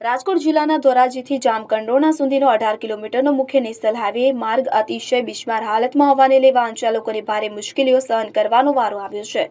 રાજકોટ જિલ્લાના ધોરાજીથી જામકંડોરણા સુધીનો અઢાર કિલોમીટરનો મુખ્ય નેશનલ હાઈવે માર્ગ અતિશય બિસ્માર હાલતમાં હોવાને લઈ વાહનચાલકોને ભારે મુશ્કેલીઓ સહન કરવાનો વારો આવ્યો છે.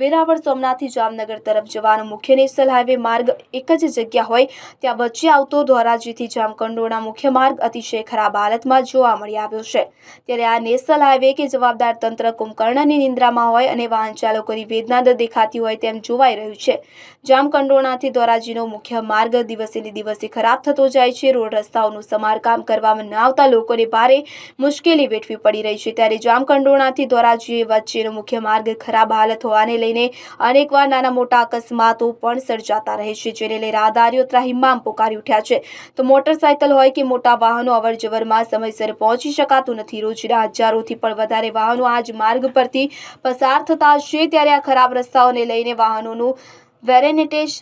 વેરાવળ, સોમનાથથી જામનગર તરફ જવાનો મુખ્ય નેશનલ હાઈવે માર્ગ એક જ જગ્યા હોય ત્યાં વચ્ચે આવતો ધોરાજીથી જામકંડોરણા મુખ્ય માર્ગ અતિશય ખરાબ હાલતમાં જોવા મળી આવ્યો છે. ત્યારે આ નેશનલ હાઈવે કે જવાબદાર તંત્ર કુંભકર્ણની નિંદ્રામાં હોય અને વાહન ચાલકોની વેદના દેખાતી હોય તેમ જોવાઈ રહ્યું છે. જામકંડોરણાથી ધોરાજીનો મુખ્ય માર્ગ દિવસે ને દિવસે ખરાબ થતો જાય છે. રોડ રસ્તાઓનું સમારકામ કરવામાં ન આવતા લોકોને ભારે મુશ્કેલી વેઠવી પડી રહી છે. ત્યારે જામકંડોરણાથી ધોરાજી વચ્ચેનો મુખ્ય માર્ગ ખરાબ હાલત હોવાને લઈને અનેકવાર નાના મોટા અકસ્માતો પણ સર્જાતા રહે છે, જેને લઈ રાહદારીઓ ત્રાહિમામ પોકારી ઉઠ્યા છે. તો મોટરસાયકલ હોય કે મોટા વાહનો અવરજવરમાં સમયસર પહોંચી શકાતું નથી. રોજના હજારોથી પણ વધારે વાહનો આ જ માર્ગ પરથી પસાર થતા છે. ત્યારે આ ખરાબ રસ્તાઓને લઈને વાહનોનું વેરેનેટેજ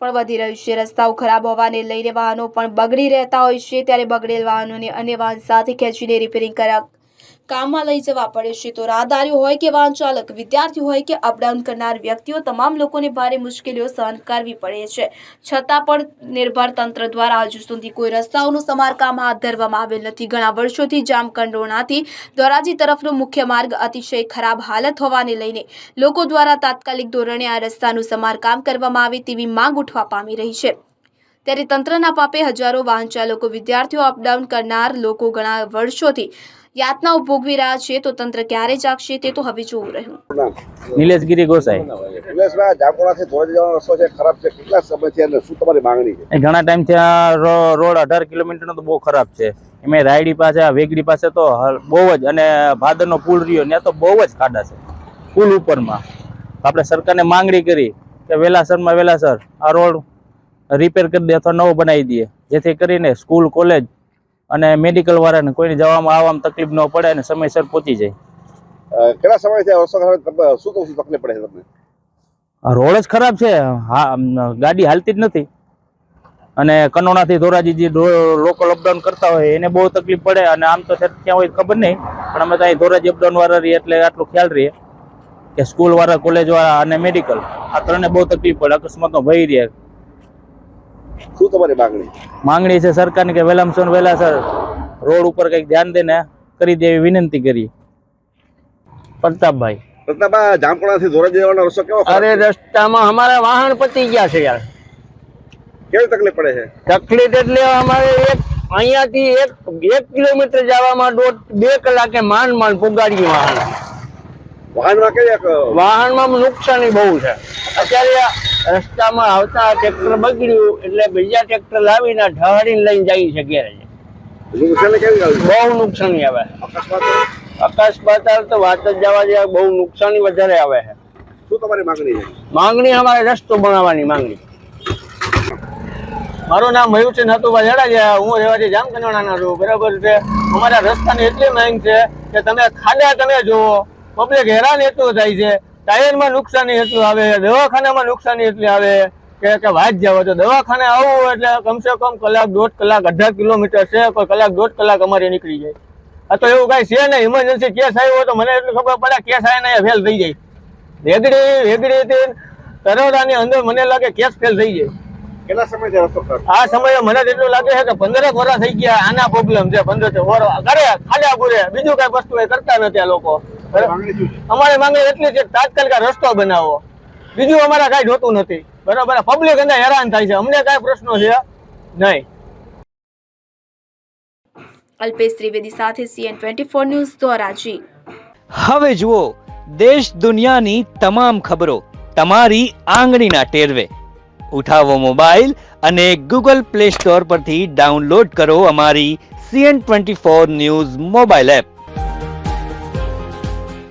પણ વધી રહ્યું છે. રસ્તાઓ ખરાબ હોવાને લઈને વાહનો પણ બગડી રહેતા હોય છે. ત્યારે બગડેલ વાહનોને અન્ય વાહન સાથે ખેંચીને રિપેરિંગ કરા કામમાં લઈ જવા પડે છે. તો રાહદારીઓ હોય કે વાહન ચાલક, વિદ્યાર્થીઓ હોય કે અપડાઉન કરનાર વ્યક્તિઓ, તમામ લોકોને ભારે મુશ્કેલીઓ સહન કરવી પડે છે. છતાં પણ નિર્ભર તંત્ર દ્વારા હજુ સુધી કોઈ રસ્તાઓનું સમારકામ હાથ ધરવામાં આવેલ નથી. ઘણા વર્ષોથી જામકંડોરણાથી ધોરાજી તરફનો મુખ્ય માર્ગ અતિશય ખરાબ હાલત હોવાને લઈને લોકો દ્વારા તાત્કાલિક ધોરણે આ રસ્તાનું સમારકામ કરવામાં આવે તેવી માંગ ઉઠવા પામી રહી છે. ત્યારે તંત્રના પાપે હજારો વાહન ચાલકો, વિદ્યાર્થીઓ અપડાઉન કરનાર લોકો ઘણા વર્ષોથી યાતનાઓ ભોગવી રહ્યા છે તો તંત્ર ક્યારે જાગશે તે તો હવે જોવું રહ્યું. નિલેશગીરી ગોસાઈ. નિલેશભાઈ જામકોડાથી ધોરાજી જવાનો રસ્તો છે ખરાબ છે. કેટલા સમયથી અને શું તમારી માંગણી છે? એ ઘણા ટાઈમથી આ રોડ અઢાર કિલોમીટરનો તો બહુ ખરાબ છે. એમાં રાયડી પાસે આ વેગડી પાસે તો બહુ જ અને ભાદરનો પુલ રહ્યો ત્યાં તો બહુ જ ખાડા છે. પુલ ઉપરમાં. આપણે સરકારને માંગણી કરી કે વેલાસરમાં વેલાસર આ રોડ રિપેર કરી દે અથવા નવો બનાવી દઈએ જેથી કરીને સ્કૂલ કોલેજ અને મેડિકલ વાળાને કોઈને જવામાં આવવામાં તકલીફ ન પડે અને સમયસર પહોંચી જાય. કેટલા સમયથી શું કહું છું તકલીફ પડે તમને? રોડ જ ખરાબ છે. હા ગાડી હાલતી જ નથી. અને કનોડાથી ધોરાજી જે લોકલ અપડાઉન કરતા હોય એને બહુ તકલીફ પડે અને આમ તો ક્યાં હોય ખબર નહીં પણ અમે તો અહીં ધોરાજી અપડાઉન વાળા રહીએ એટલે આટલું ખ્યાલ રહીએ કે સ્કૂલ વાળા કોલેજ વાળા અને મેડિકલ આ ત્રણે બહુ તકલીફ પડે. અકસ્માતનો ભય રહે. શું તમારી માંગણી? માંગણી છે સરકારની કે વહેલામાં સર વહેલા સર રોડ ઉપર કંઈક ધ્યાન દઈને કરી દેવી વિનંતી કરી. પ્રતાપભાઈ. રત્નાબા જામકોડાથી ધોરાજી જવાનો રસ્તો કેવો અરે રસ્તામાં અમારા વાહન પતી ગયા છે યાર. કેવી તકલીફ પડે છે? તકલીફ એટલે અમારે એક અહીંયાથી એક એક કિલોમીટર જવામાં દોઢ બે કલાકે માંડ માંડ પુગાડી વાહન. વાહનમાં વાહનમાં નુકસાની બહુ છે. અત્યારે રસ્તામાં આવતા ટ્રેક્ટર બગડ્યું એટલે બીજા ટ્રેક્ટર લાવીને ઢાળીને લઈને જાય છે ઘેરે? બહુ નુકસાની આવે. અકસ્માત? તો વાત જ જવા જાય બહુ નુકસાની વધારે આવે છે. શું તમારી માંગણી છે? માંગણી અમારે રસ્તો બનાવવાની માંગણી. મારું નામ મયુરસિંહ હતુભાઈ જડાજા હું રહેવાથી જામકંડોળાના છું. બરાબર છે? અમારા રસ્તાની એટલી માંગ છે કે તમે ખાડા તમે જુઓ. પબ્લિક હેરાન એટલું થાય છે. ટાયરમાં નુકસાની એટલું આવે દવાખાનામાં નુકસાની એટલી આવે કે કે વાત જાવ તો દવાખાને આવવું એટલે કમસે કમ કલાક દોઢ કલાક અઢાર કિલોમીટર છે કોઈ કલાક દોઢ કલાક અમારે નીકળી જાય. આ તો એવું કાંઈ છે નહીં ઇમરજન્સી કેસ આવ્યો તો મને એટલું ખબર પડે કેસ આવીને ફેલ થઈ જાય. વેગડી વેગડીથી તરોડાની અંદર મને લાગે કેસ ફેલ થઈ જાય. કેટલા છે? આ સમયે મને એટલું લાગે છે કે પંદરેક વર્ષ થઈ ગયા આના પ્રોબ્લેમ છે પંદર કરે ખાડા પૂરે બીજું કઈ વસ્તુ એ કરતા નથી આ લોકો. અમારી માંગણી એટલી છે તાત્કાલિક રસ્તો બનાવો. બીજું અમારા કઈ જોતું નથી. બરાબર? પબ્લિક અંદર હેરાન થાય છે. અમને કઈ પ્રશ્નો છે નહીં. અલ્પેશ ત્રિવેદી સાથે CN twenty four news Dhoraji. હવે જુઓ દેશ દુનિયાની તમામ ખબરો તમારી આંગળીના ટેરવે. ઉઠાવો મોબાઈલ અને ગૂગલ પ્લે સ્ટોર પરથી ડાઉનલોડ કરો અમારી CN twenty four news mobile app.